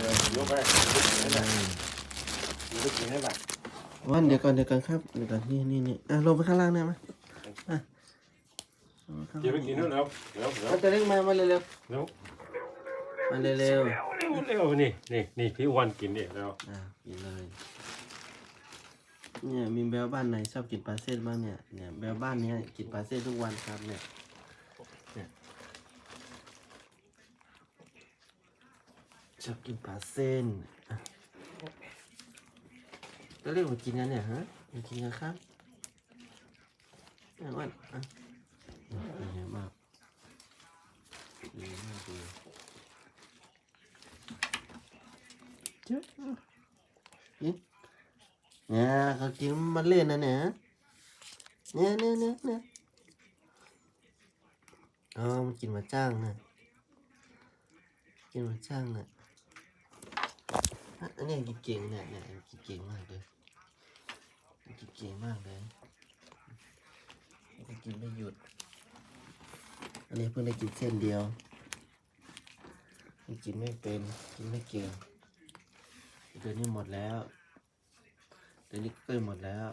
เดี๋ยวยกไปให้หน่อยยกกินให้หน่อยวันเดี๋ยวก่อนเดี๋ยวก่อนครับเดี๋ยวก่อนนี่นี่นี่อะลงไปข้างล่างได้ไหมอะลงข้างเดี๋ยวไปล่างกินนู่นแล้วเดี๋ยวเดี๋ยวเอาตัวเล็กมามาเร็วเดี๋ยวๆมาเร็วเร็วเร็วนี่นี่นี่พี่อ้วันกินเนี่ยแล้วๆอะกินเลยเนี่ยมีแบลบ้านไหนชอบกินปลาเส้นบ้างเนี่ยเนี่ยแบลบ้านเนี้ยกินปลาเส้นทุกวันครับเนี่ยเนี่ย ชอบกินปลาเส้นอะตัวเล็กมากินกันเนี่ยฮะมากินกันครับอะอ้วันอะดีเยอะมากดีมากเลยเจ้ากินเนี่ยเขากินมันเล่นนะเนี่ยเนี่ยเนี่ยเนี่ยเนี่ยอ๋อมันกินมาจ้างนะกินมาจ้างนะ อันนี้กินเก่งเนี่ยเนี่ยกินเก่งมากเลยกินเก่งมากเลยกินไม่หยุด อันนี้เพิ่งได้กินเส้นเดียวกินไม่เป็นกินไม่เก่งเดี๋ยวนี้หมดแล้วเดี๋ยวนี้เกินหมดแล้ว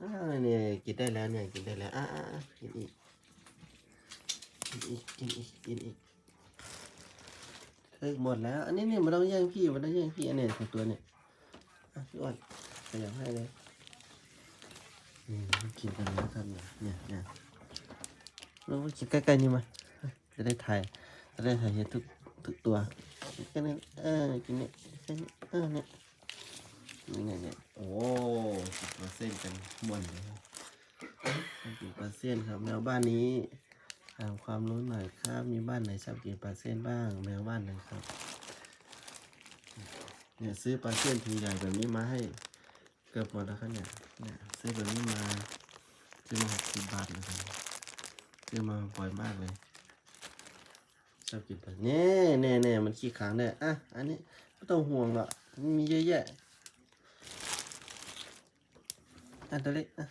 อ่าเนี่ยกินได้แล้วเนี่ยกินได้แล้วอ่าอ่าอ่ากินอีกกินอีกกินอีกกินอีก เฮ้ยหมดแล้ว อันนี้เนี่ยมันต้องแย่งพี่มันต้องแย่งพี่อันเนี้ยของตัวเนี่ยอะพี่อ้วนขยับให้เลยนี่มันกินกันแล้วครับเนี่ยเนี่ยเนี่ยเรามากินใกล้ๆนี่มาจะได้ถ่ายจะได้ถ่ายเห็นทุกทุกตัวแค่นั้นเออกินเนี่ยแค่นี้เออเนี่ยนี่เนี่ยเนี่ยโอ้กินปลาเส้นกันม่วนเลยครับกินปลาเส้นครับแมวบ้านนี้ ถามความรู้หน่อยครับ มีบ้านไหนชอบกินปลาเส้นบ้าง แมวบ้านไหนครับ เนี่ยซื้อปลาเส้นถุงใหญ่แบบนี้มาให้เกือบหมดแล้วครับเนี่ย เนี่ยซื้อแบบนี้มาซื้อมาหกสิบบาทนะครับซื้อมาบ่อยมากเลยชอบกินปลาเน่เน่เน่มันขี้ค้างเนี่ยอะ อันนี้ไม่ต้องห่วงหรอกมีเยอะแยะอันตัวเล็กอะ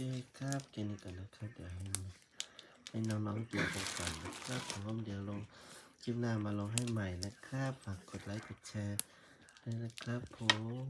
คครับแค่นี้ก่อนนะครับ เดี๋ยวให้ให้น้องๆกินกันก่อนนะครับผมเดี๋ยวลงคลิปหน้ามาลงให้ใหม่นะครับ ฝากกดไลค์กดแชร์ด้วยนะครับผม